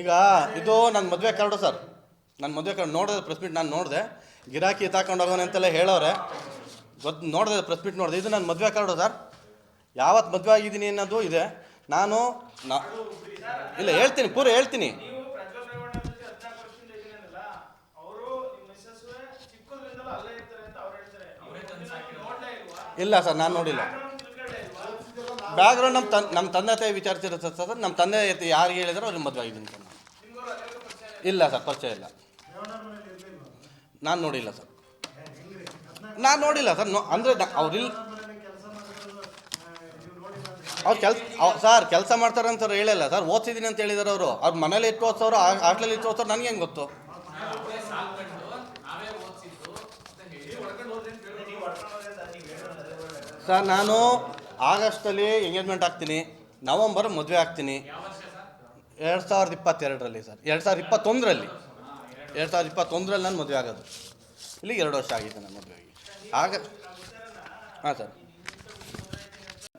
ಈಗ ಇದು ನನ್ನ ಮದುವೆ ಕಾರ್ಡು ಸರ್. ನನ್ನ ಮದುವೆ ಕರಡು ನೋಡಿದೆ ಪ್ರೆಸ್ ಮೀಟ್ ನಾನು ನೋಡಿದೆ. ಗಿರಾಕಿ ತಾಕೊಂಡು ಹೋಗೋಣ ಅಂತೆಲ್ಲ ಹೇಳೋರೆ ಗೊತ್ತು ನೋಡಿದೆ ಪ್ರೆಸ್ ಮೀಟ್ ನೋಡಿದೆ. ಇದು ನನ್ನ ಮದುವೆ ಕಾರ್ಡು ಸರ್. ಯಾವತ್ತು ಮದುವೆ ಆಗಿದ್ದೀನಿ ಅನ್ನೋದು ಇದೆ. ನಾನು ನಾ ಇಲ್ಲ ಹೇಳ್ತೀನಿ ಪೂರ ಹೇಳ್ತೀನಿ. ಇಲ್ಲ ಸರ್ ನಾನು ನೋಡಿಲ್ಲ. ಇಲ್ವಾ ಬ್ಯಾಕ್ಗ್ರೌಂಡ್ ನಮ್ಮ ತನ್ ನಮ್ಮ ತಂದೆ ತಾಯಿ ವಿಚಾರಿಸಿರುತ್ತೆ ಸರ್ ನಮ್ಮ ತಂದೆ ಯಾರು ಹೇಳಿದ್ರು ಅವ್ರಿಗೆ ಮದುವೆ ಆಗಿದ್ದೀನಿ ಸರ್ ಇಲ್ಲ ಸರ್, ಪರಿಚಯ ಇಲ್ಲ. ನಾನು ನೋಡಿಲ್ಲ ಸರ್. ನಾನು ನೋಡಿಲ್ಲ ಸರ್, ನೋ, ಅಂದರೆ ಅವ್ರಿಲ್ಲ ಅವ್ರು ಕೆಲಸ ಸರ್, ಕೆಲಸ ಮಾಡ್ತಾರೆ ಅಂತ ಹೇಳಿಲ್ಲ ಸರ್ ಓದ್ತಿದ್ದೀನಿ ಅಂತ ಹೇಳಿದಾರೆ ಅವರು. ಅವ್ರು ಮನೇಲಿ ಇಟ್ಟು ಓದ್ಸೋರು ಹಾಸ್ಟೆಲಲ್ಲಿ ಇಟ್ಟು ಓದ್ಸೋರು ನನಗೆ ಹೆಂಗೆ ಗೊತ್ತು? ಸರ್, ನಾನು ಆಗಸ್ಟಲ್ಲಿ ಎಂಗೇಜ್ಮೆಂಟ್ ಆಗ್ತೀನಿ ನವಂಬರ್ ಮದುವೆ ಆಗ್ತೀನಿ ಎರಡು ಸಾವಿರದ ಇಪ್ಪತ್ತೆರಡರಲ್ಲಿ ಸರ್, ಎರಡು ಸಾವಿರದ ಇಪ್ಪತ್ತೊಂದರಲ್ಲಿ. ಎರಡು ಸಾವಿರದ ಇಪ್ಪತ್ತೊಂದರಲ್ಲಿ ನಾನು ಮದುವೆ ಆಗೋದು. ಇಲ್ಲಿಗೆ ಎರಡು ವರ್ಷ ಆಗಿದೆ ನನ್ನ ಆಗಿ. ಆಗ, ಹಾಂ ಸರ್.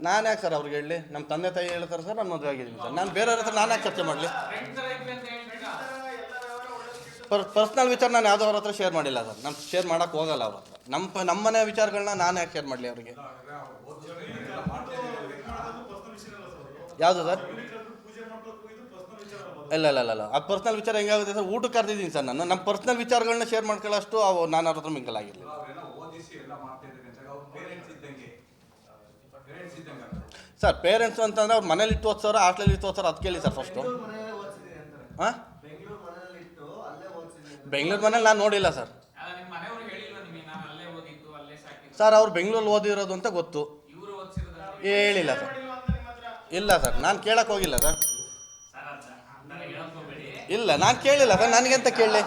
ನಾನು ಯಾಕೆ ಸರ್ ಅವ್ರಿಗೆ ಹೇಳಿ? ನಮ್ಮ ತಂದೆ ತಾಯಿ ಹೇಳ್ತಾರೆ ಸರ್, ನಾನು ಮದುವೆ ಆಗಿದ್ದೀನಿ ಸರ್. ನಾನು ಬೇರೆಯವ್ರ ಹತ್ರ ನಾನು ಯಾಕೆ ಚರ್ಚೆ ಮಾಡಲಿ? ಪರ್ ಪರ್ಸ್ನಲ್ ವಿಚಾರ ನಾನು ಯಾವುದೋ ಹತ್ರ ಶೇರ್ ಮಾಡಿಲ್ಲ ಸರ್. ನಾನು ಶೇರ್ ಮಾಡೋಕ್ಕೆ ಹೋಗಲ್ಲ ಅವ್ರ ಹತ್ರ. ನಮ್ಮ ನಮ್ಮನೆ ನಮ್ಮ ಮನೆ ವಿಚಾರಗಳನ್ನ ನಾನು ಯಾಕೆ ಶೇರ್ ಮಾಡಲಿ ಅವರಿಗೆ. ಯಾವುದು ಸರ್? ಇಲ್ಲ ಇಲ್ಲ ಇಲ್ಲ ಇಲ್ಲ. ಅದು ಪರ್ಸ್ನಲ್ ವಿಚಾರ ಹೆಂಗಾಗುತ್ತೆ ಸರ್? ಊಟಕ್ಕೆ ಕರೆದಿದ್ದೀನಿ ಸರ್ ನಾನು. ನಮ್ಮ ಪರ್ಸ್ನಲ್ ವಿಚಾರಗಳನ್ನ ಶೇರ್ ಮಾಡ್ಕೊಳ್ಳೋಷ್ಟು ಅವು ನಾನು ಅವ್ರ ಹತ್ರ ಮಿಂಗಲ್ ಆಗಿರಲಿಲ್ಲ. ಇದ್ದಂಗೆ ಸರ್ ಪೇರೆಂಟ್ಸ್ ಅಂತಂದ್ರೆ ಅವ್ರು ಮನೇಲಿ ಇಟ್ಟು ಓದ್ಸೋರು ಹಾಸ್ಟೆಲ್ ಇಟ್ಟು ಓದ್ಸೋರು ಅದು ಕೇಳಿ ಸರ್ ಫಸ್ಟು ಹಾಂ ಬೆಂಗಳೂರು ಮನೆಯಲ್ಲಿ ಇಟ್ಟು ಅಲ್ಲೇ ಓದಿಸಿದ್ದೀನಿ ಬೆಂಗಳೂರು ಮನೇಲಿ ನಾನು ನೋಡಿಲ್ಲ ಸರ್. ಅಲ್ಲ ನಿಮ್ಮ ಮನೆಯವ್ರು ಹೇಳಿಲ್ವಾ ನಿಮಗೆ? ಅಲ್ಲೇ ಓದಿದ್ದು ಅಲ್ಲೇ ಸಾಕಿದ್ದು. ಸರ್ ಅವ್ರು ಬೆಂಗಳೂರಲ್ಲಿ ಓದಿರೋದು ಅಂತ ಗೊತ್ತು. ಇವರು ಓದಿಸಿರೋದು ಹೇಳಿಲ್ಲ ಸರ್. ಇಲ್ಲ ಸರ್ ನಾನು ಕೇಳಕ್ಕೆ ಹೋಗಿಲ್ಲ ಸರ್. ಇಲ್ಲ ನಾನು ಕೇಳಿಲ್ಲ ಸರ್ ನನಗೆಂತ ಕೇಳಲಿ